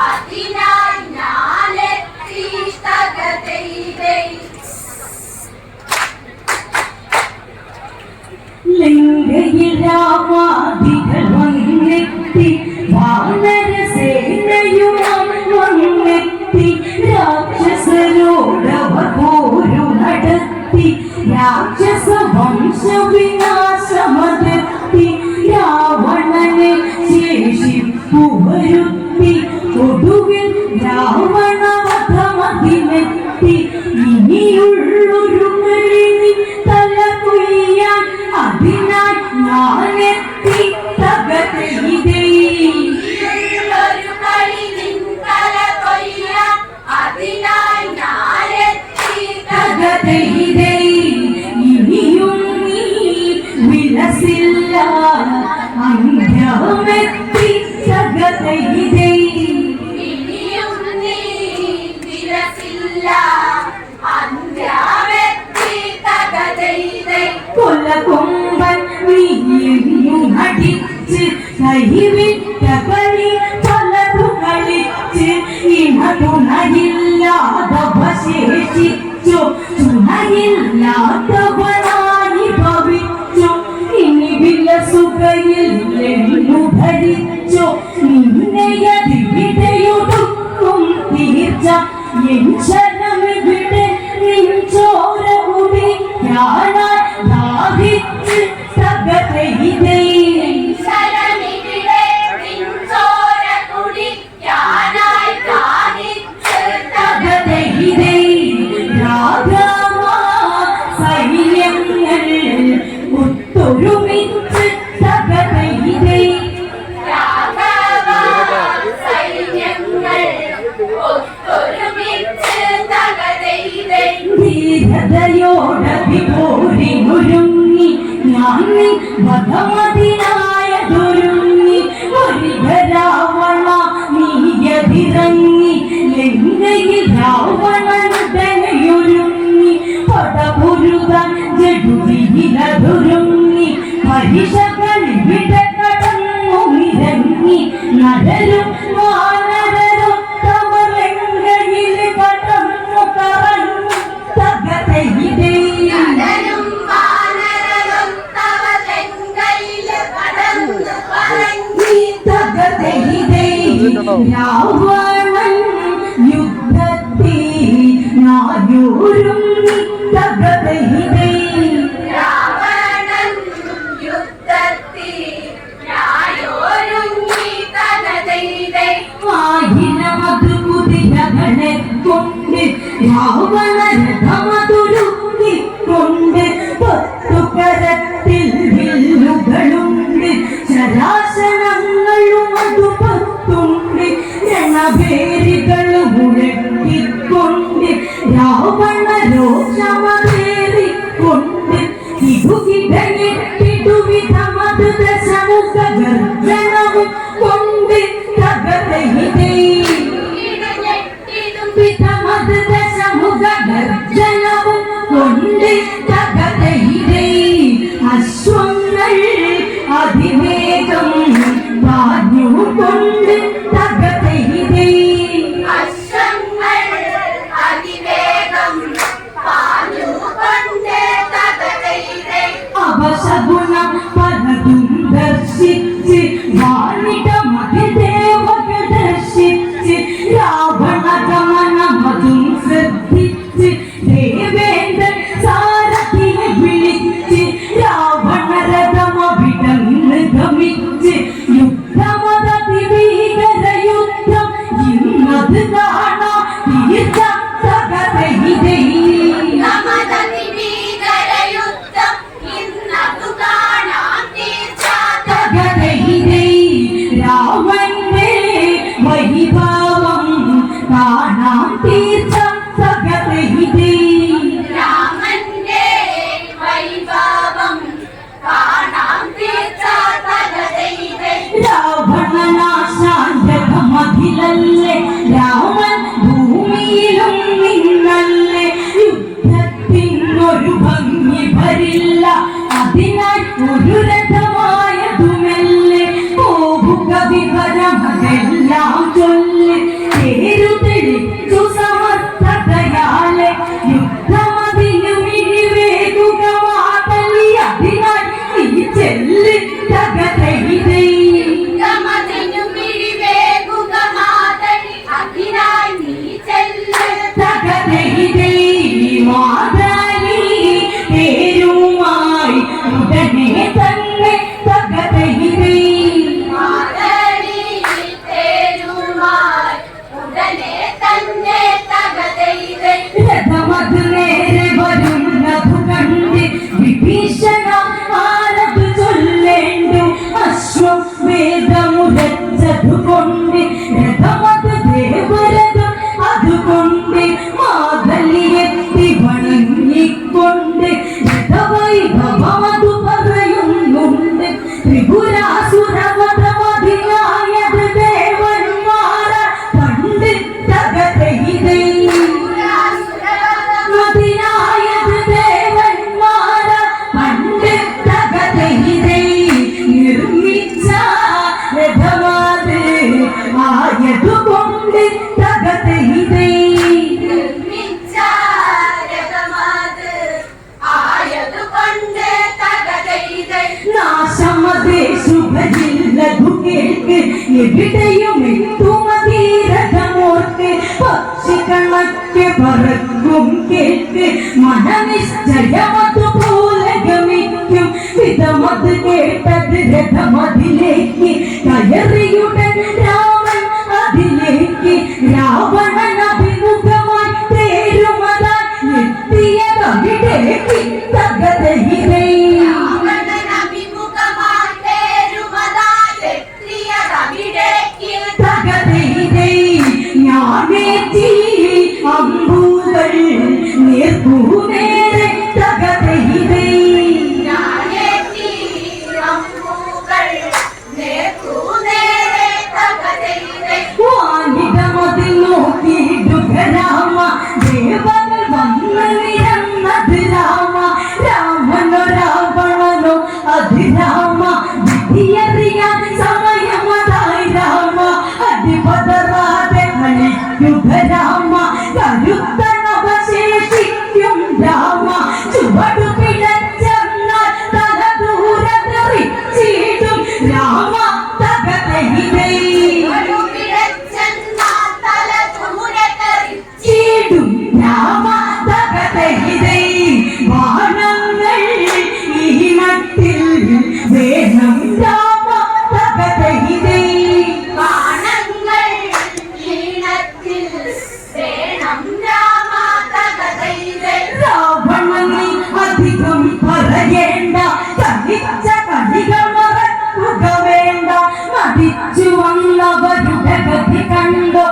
അതിനായി ഞാനെത്തി തകതൈതൈ ലങ്കയിൽ രാമാദികൾ വന്നെത്തി വാനരസേനയും വന്നെത്തി രാക്ഷസരോടവർ പോരു നടത്തി രാക്ഷസ വംശവിനാശമതെത്തി രാവണനെ ശേഷിപ്പു വരുത്തി ഒടുവിൽ രാവണവധമതിനെത്തി ഇനിയുള്ളൊരു തല കൊയ്യാൻ അതിനായി ഞാനെത്തി തുണയില്ലാത്തവനായി ഭവിച്ചു. ഇനി വിലസുകയില്ലെന്നു ഭരിച്ചു. നിന്നെയതിവിടെയൊടുക്കും തീർച്ച. എൻ ശരമിവിടെ നിൻ ചോര കുടിക്കാനായി ദാഹിച്ച് തകതയിതേ ധീരതയോടതിപോരിനൊരുങ്ങി ഞാൻ ഇവിടെ കടന്നു നിരങ്ങി രാവണൻ യുദ്ധത്തിൽ നായൂരും തകതയിതേ രാവണൻ യുദ്ധത്തിൽ ന്യായോരുങ്ങി തകതൈതൈ ആയിരമത് കുതിരകളെ കൊണ്ട് രാവണരഥമതൊരുക്കിക്കൊണ്ട് ഇടുകിടഞ്ഞിട്ടിടുവിധമത് ദശമുഖ ഗർജനവും കൊണ്ട് തകതയിതേ ഇടുഞ്ഞെട്ടിടും വിധമത് ദശമുഖ ഗർജനവും കൊണ്ട് തകതയിതേ അശ്വങ്ങൾ അതിവേഗം പാഞ്ഞുകൊണ്ട് എവിടെയും എത്തുമതീരഥമോർത്ത് പക്ഷിക്കണക്ക് പറക്കും കേട്ട് മനനിശ്ചയമതു പോലെ ഗമിക്കും വിധമത് കേട്ടത് രഥമതിലേക്ക് കയറിയുടൻ രാവൺ അതിലേക്ക് രാവണ പറയേണ്ട. കളിച്ച കളികൾ മറക്കുക വേണ്ട മതിച്ചു വന്നവരുടെ ഗതി കണ്ടോ.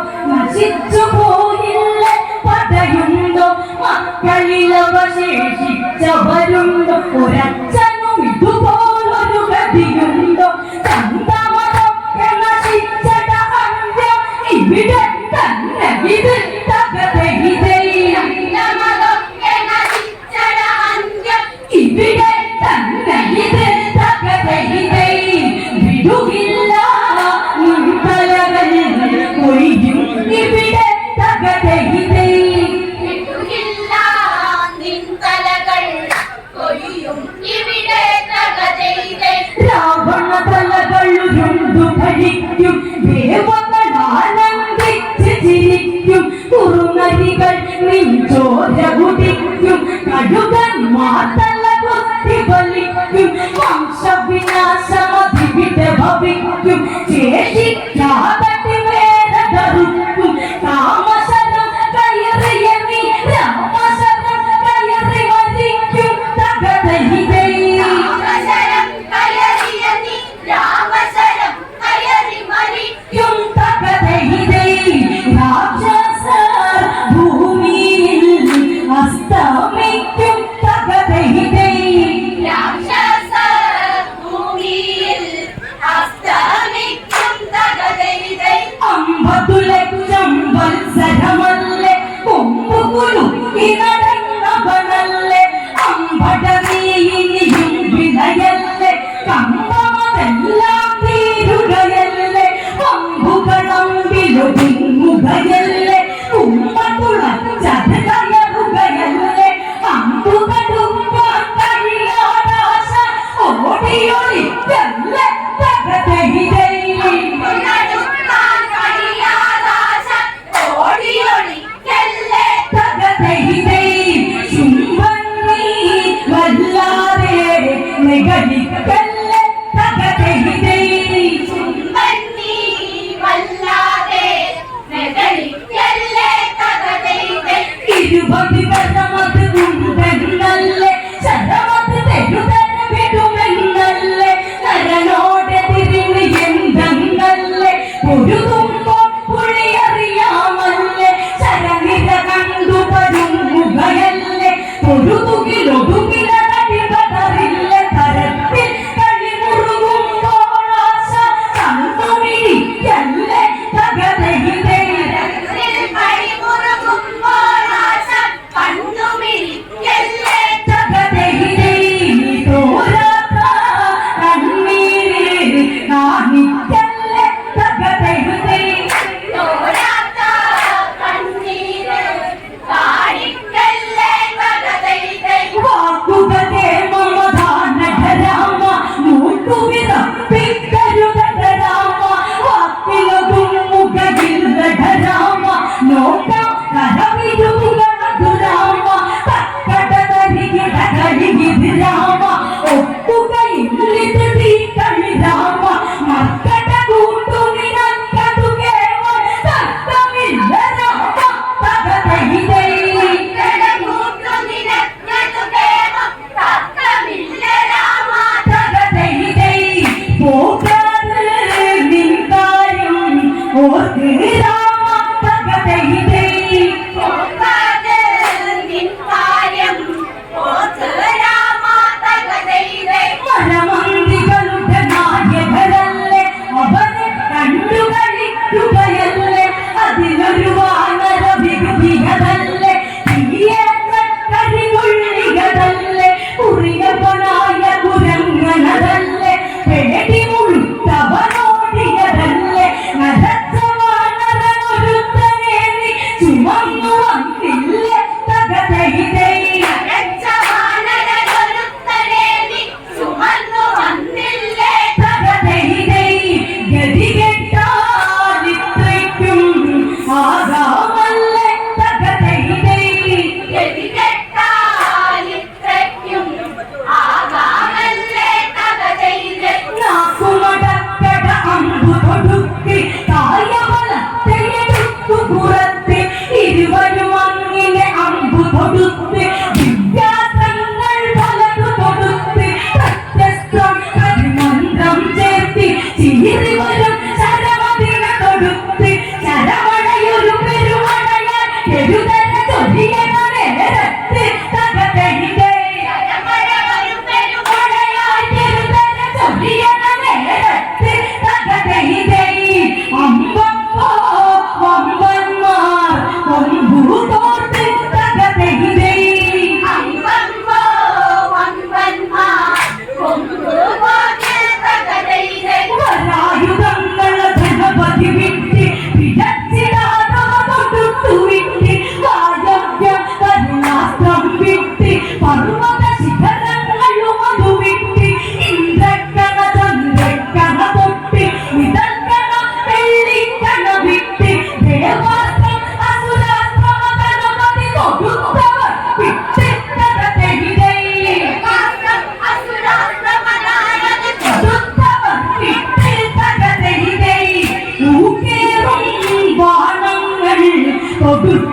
produto que não tem.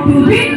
We.